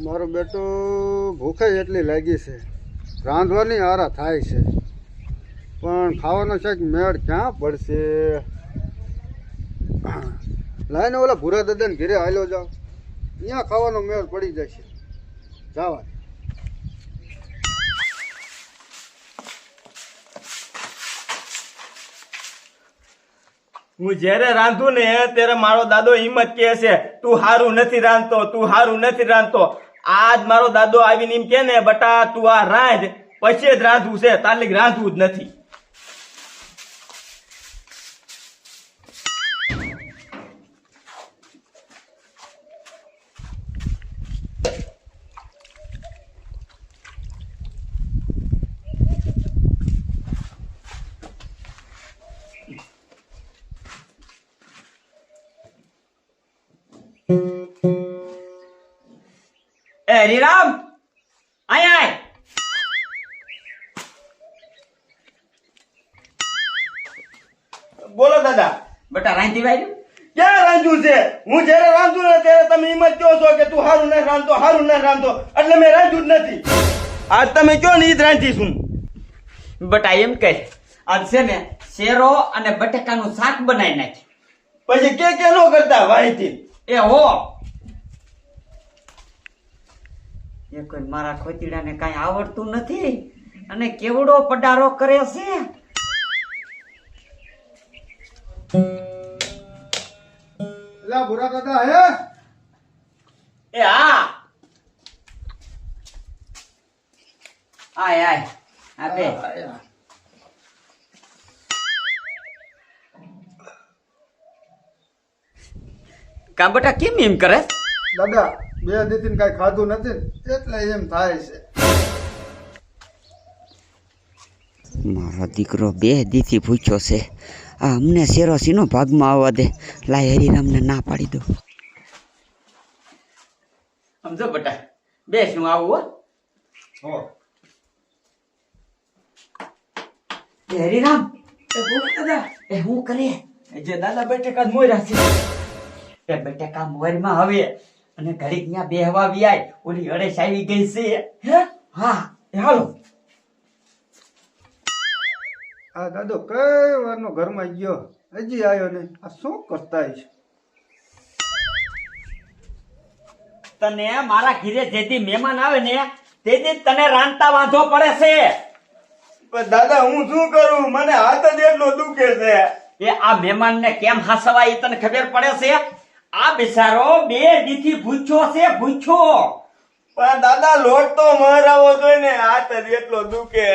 મારો બેટો ભૂખે એટલી લાગી છે. રાંધવાની આરા થાય છે. પણ ખાવાનો છે મેળ ક્યાં પડશે? લાઈને ઓલા ભૂરા દાદાને ઘેરે હાલ્યો જાવ ત્યાં ખાવાનો મેળ પડી જશે. જાવા હું જ્યારે રાંધું ને ત્યારે મારો દાદો હિંમત કહે છે, તું હારું નથી રાંધતો, તું હારું નથી રાંધતો. આજ મારો દાદો આવીને એમ કે ને, બટા, તું આ રાંધ પછી જ રાંધવું છે. તાલીક રાંધવું જ નથી. હરિરામ આય આય. બોલો દાદા. બટા રાંધી ભાઈ ક્યાં રાંધ્યું છે? હું જ્યારે રાંધું ને ત્યારે તમે જ કહો છો કે તું હારું નથી રાંધતો હારું ના રાંધતો. એટલે મેં રાંધ્યું જ નથી. આજ તમે કયો ને એ જ રાંધીશું. બટા એમ કહે આજ છે ને શેરો અને બટેકાનું શાક બનાવી નાખી. પછી કે કે નો કરતા વાહીથી એ હો એ કોઈ મારા ખોતીડાને કાંઈ આવડતું નથી અને કેવડો પડારો કરે છે? ભૂરા દાદા હે? એ હા આય આય આ બે. કા બટા કેમ એમ કરે? દાદા બે દીથી કાંઈ ખાધું નથી એટલે એમ થાય છે. મારો દીકરો બે દીથી ભૂખ્યો છે. આ અમને શેરો સીનો ભાગમાં આવવા દે. લાય હરિરામને ના પાડી દો સમજો બટા બે શું આવું હો? હો. એ હરિરામ એ બોલ દાદા. એ હું કરે? જે દાદા બેઠકા મોર્યા છે. એ બેઠકા મોરમાં હવે અને ઘડીક ત્યાં બેહવા આય ઓલી અડેશ આવી ગઈ છે. હે? હા હાલો. આ દાદો કઈ વારનો ઘરમાં ગયો? હજી આવ્યો ને આ શું કરતા છે તને મારા ઘીરે જેથી મહેમાન આવે ને તેથી તને રાંધતા વાંધો પડે છે. પણ દાદા હું શું કરું? મને હાથ જ એટલો દુખે છે. એ આ મહેમાન ને કેમ હસવાય એ તને ખબર પડે છે? આ બિચારો બે દીથી ભૂછો છે ભૂછો પણ દાદા લોટ તો મરાવો જોઈએ ને આ તરી એટલો દુખે.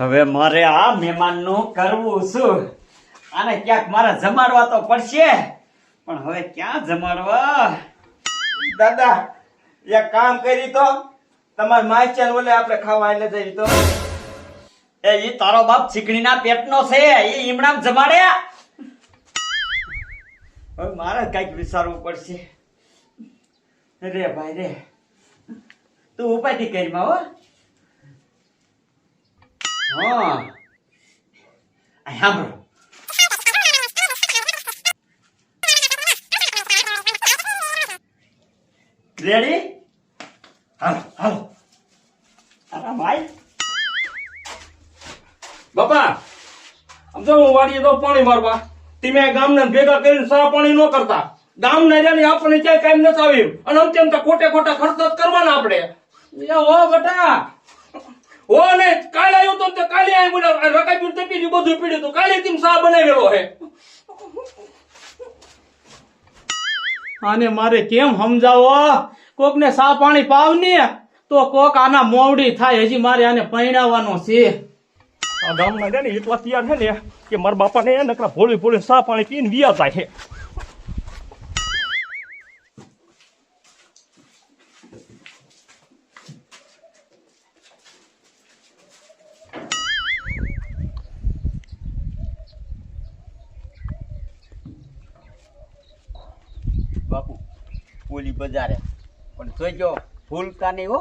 હવે મારે આ મહેમાનનું કરવું શું? આને ક્યાંક મારે જમાડવા તો પડશે પણ હવે ક્યાં જમાડવા? દાદા એક કામ કરી તો તમાર માયચન ઓલે આપણે ખાવા એટલે જઈ તો. એ ઈ તારો બાપ ચીકણીના પેટનો છે એ ઈમણામ જમાડે હવે મારે કંઈક વિચારવું પડશે. રે ભાઈ રે. તું ઉપાધિ કરીમાં હો હા. આ સાંભળો. રેડી હાલો હાલો. તારા ભાઈ બાપા, આમ જો હું વાળીએ તો પાણી મારવા. તમે ગામને ભેગા કરીને સા પાણી ન કરતા. ગામના રહ્યા આપણને ક્યાંય કામ નથી આવ્યું. અને અત્યંત ખોટે ખોટા ખર્ચ કરવાના આપણે. ઓ બટા. ઓ ને કાલે આવ્યો તો કાલે આવ્યો બોલે રકાઈ પીડ્યું તે પીડ્યું બધું પીડ્યું કાલે તેમ સા બનાવેલો હે. આને મારે કેમ સમજાવો? કોક ને સા પાણી પાવ ને તો કોક આના મોવડી થાય હજી મારે આને પરણાવવાનો છે. ગામના છે ને એટલા તૈયાર છે ને કે મારા બાપાને નકરા ભોળી ભોળી સા પાણી પીને વિયા જાય છે. બાપુ પોલી બજારે. પણ જોઈજો ભૂલતા નહીં હો.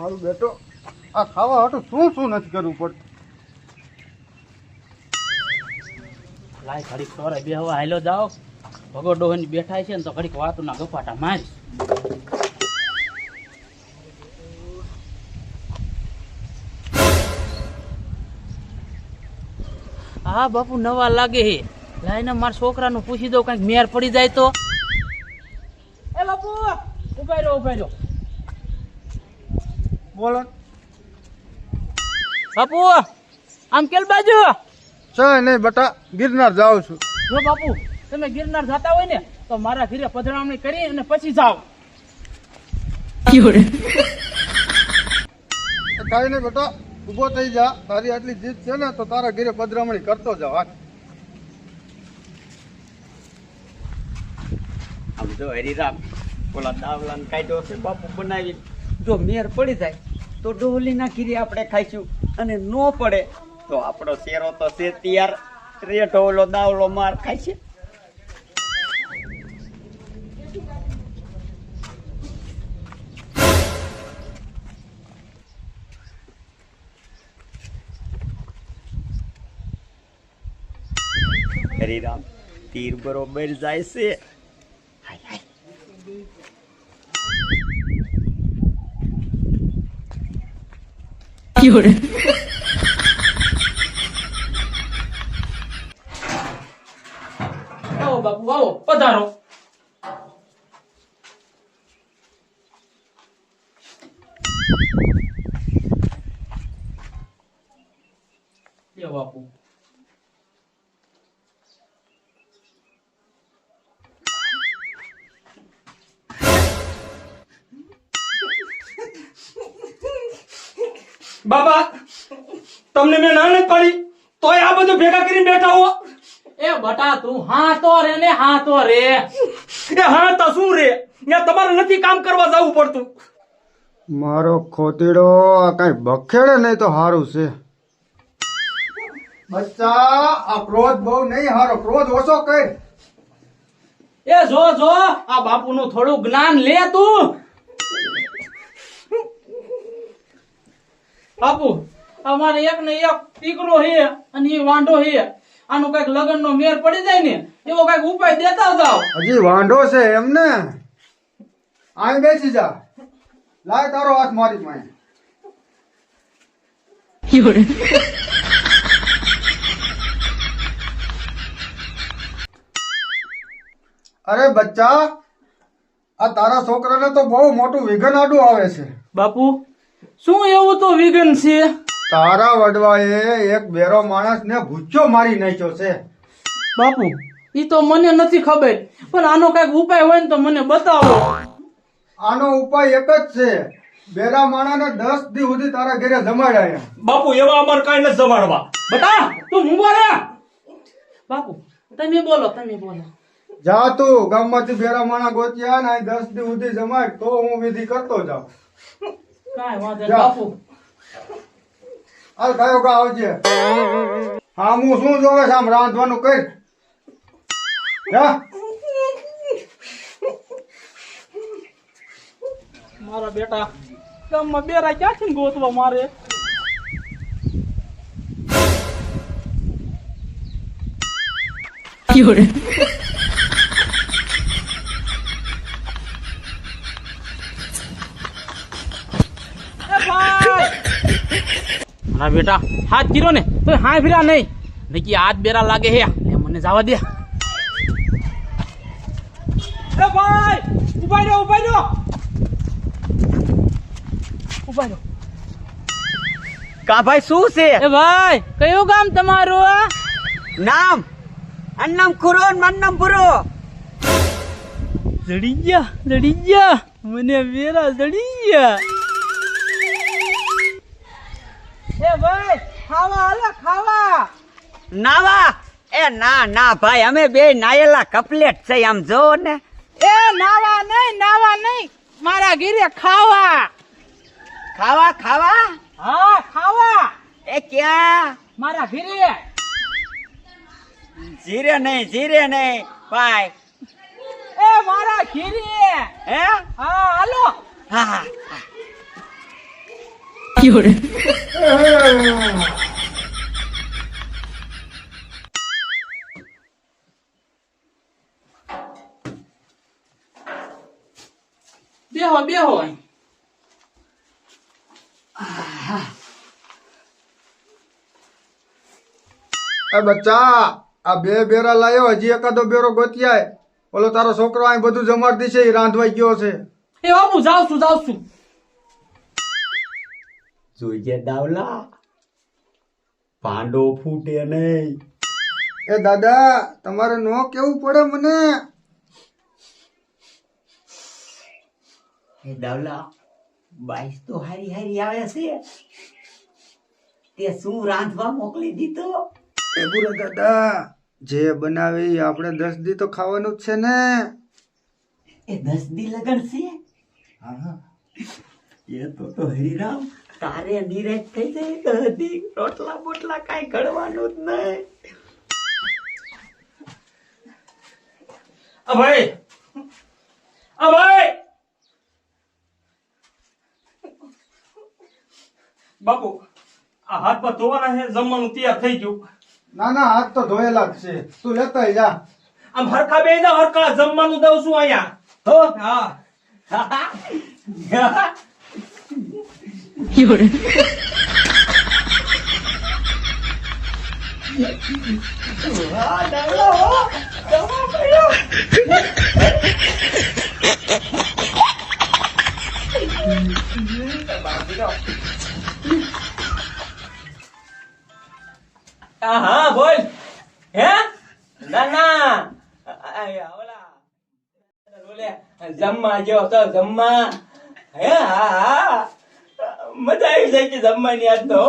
મારો બેટો આ ખાવા હાટું શું શું નથી કરવું પડતું લાય ઘડીક સોરે બે હવા હાલો જાઓ. ભગો ડોહન બેઠા છે ને તો ઘડીક વાતું ના ગપાટા મારી. હા બાપુ નવા લાગે હે. લાઈને મારા છોકરાનું પૂછી દઉં કંઈક મેર પડી જાય તો. એ બાપુ ઊભા રહ્યો ઊભા રહ્યો બોલો. બાપુ આમ કેલ બાજુ? છે નહીં બટા ગિરનાર જાઉં છું. જો બાપુ તમે ગિરનાર જતા હોય ને તો મારા ઘરે પધરામણી કરી અને પછી જાઓ. કઈ નહીં બેટા ઊભો થઈ જા. તારી આટલી જીત છે ને તો તારા ઘરે પધરામણી કરતો જાવ હાલ. આમ જો હરિરામ ઓલા દાવલાને કાઢ્યો છે બાપુ બનાવી જો મેર પડી જાય તો ડોલીના ખીરી આપણે ખાઈશું. અને ન પડે તો આપણો શેરો તો છે તૈયાર. રેઠો ઓલો દાવલો માર ખાય છે હરિરામ, તીર બરોબર જાય છે. હાય હાય. આવો બાપુ આવો પધારો લે બાપુ બાબા તમને મેં ના નથી પાડી? તોય આ બધું ભેગા કરીને બેઠા હો. એ બટા તું હા તો રે ને હા તો રે. એ હા તો શું રે? ત્યાં તમારે નથી કામ કરવા જવું પડતું. મારો ખોતીડો આ કઈ બખેડે નહીં તો સારું છે. બચ્ચા આ ક્રોધ બહુ નહીં હારો ક્રોધ ઓછો કઈ એ જો જો આ બાપુનું થોડું જ્ઞાન લે તું. બાપુ અમારે એક ને એક દીકરો હે અને એ વાંઢો હે આનું કંઈક લગ્ન નો મેર પડી જાય ને એવો કંઈક ઉપાય દેતા જાવ હજી વાંઢો છે એમને? અહીં બેસી જા. લાય તારો હાથ મારી પાસે અરે બચ્ચા આ તારા છોકરાને તો બહુ મોટું વિઘન આડું આવે છે. બાપુ શું એવું તો વિઘન છે? તારા વડવાએ એક બેરો માણસ ને ભૂચ્ચો મારી નાખ્યો છે. બાપુ ઈ તો મને નથી ખબર પણ આનો કંઈક ઉપાય હોય ને તો મને બતાવો. આનો ઉપાય એક જ છે. બેરા માણાને દસ દી સુધી તારા ઘરે જમાડ્યા બાપુ એવા અમાર કઈ નથી જમાડવા. બટા તું ઊભો રે. બાપુ તમે બોલો તમે બોલો. જા તું ગામમાંથી બેરા માણા ગોત્યા ને દસ દી સુધી જમાય તો હું વિધિ કરતો જાઉં. કાંઈ વાંધો નહીં, બાપુ. હાલ કયો કા આવજે. હા હું શું જોવે છે આમ રાંધવાનું કઈ મારા બેટા ગામમાં બેરા ક્યાંથી ગોતવા મારે? એ ભાઈ! મારા બેટા હાથ ગીરો ને તો હા ફીરા નહીં. નકી હાથ બેરા લાગે હે મને જવા દે. એ ભાઈ ઊભા રહ્યો ઊભા રહ્યો ઊભા રહ્યો કા ભાઈ શું છે? એ ભાઈ કયું ગામ તમારું નામ? અન્નમ ખુરો ને મન્નમ પુરો જડી ગયા જડી ગયા. મને વેરા જડી ગયા. એ ભાઈ ખાવા હાલે ખાવા. નાવા? એ ના ના ભાઈ અમે બે નાયેલા કપલેટ છે આમ જો ને. એ નાવા નહીં નાવા નહીં મારા ઘીરે ખાવા. ખાવા ખાવા? હા ખાવા. એ ક્યાં? મારા ઘીરે. જીરે નહીં જીરે નહીં ભાઈ. એ મારા ઘીરે. હે? હા હાલો. હા હા 有人。બેહો બેહો એ બચ્ચા આ બે બેરા લાયો હજી એકાદો બેરો ગોત્યાય. ઓલો તારો છોકરો અહીં બધું જમાડી છે એ રાંધવાઈ ગયો છે. એ હું જાઉં છું જાઉં છું. જોઈજે દાવલા. પાંડો ફૂટે નહીં. એ દાદા તમારે નો કેવું પડે મને? એ દાવલા બાઈસ તો હારી હારી આવે છે. તે શું રાંધવા મોકલી દીધો? એ બુરા દાદા જે બનાવે આપણે દસ દી તો ખાવાનું જ છે ને. એ દસ દી લગન છે? એ તો તો હરિરામ. તારે નિરાશ થઈ જાય દી રોટલા બોટલા કાંઈ ઘડવાનું જ નહીં? આ ભાઈ! આ ભાઈ! બાપુ આ હાથ પર ધોવાના છે જમવાનું તૈયાર થઈ ગયું. ના ના હાથ તો ધોયેલા જ છે. તું લેતા જા. આમ હરખા બે જા હરખા જમવાનું દઉં છું અહીંયા. હો? હા. હા હા બોલ હે ના ના આ, ઓલા બોલે જમવા જો તો જમવા હે હા હા મજા આવી જાય કે જમવાની આજ તો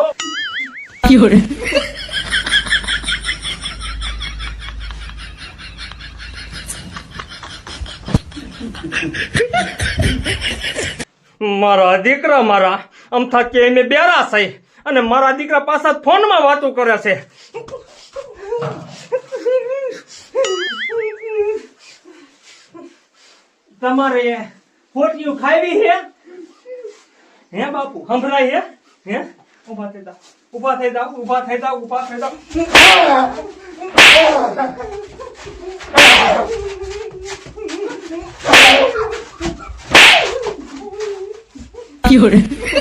મારા દીકરા મારા આમ થાકી એને બેરા છે અને મારા દીકરા પાછા ફોનમાં વાતો કરે છે. તમારે ખોટિયું ખાવી હે હે બાપુ સંભળાય હે હે ઊભા થઈ જાઓ ઊભા થઈ જાઓ ઊભા થઈ જાઓ ઊભા થઈ જાઓ આવા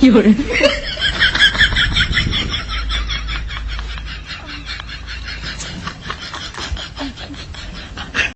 有人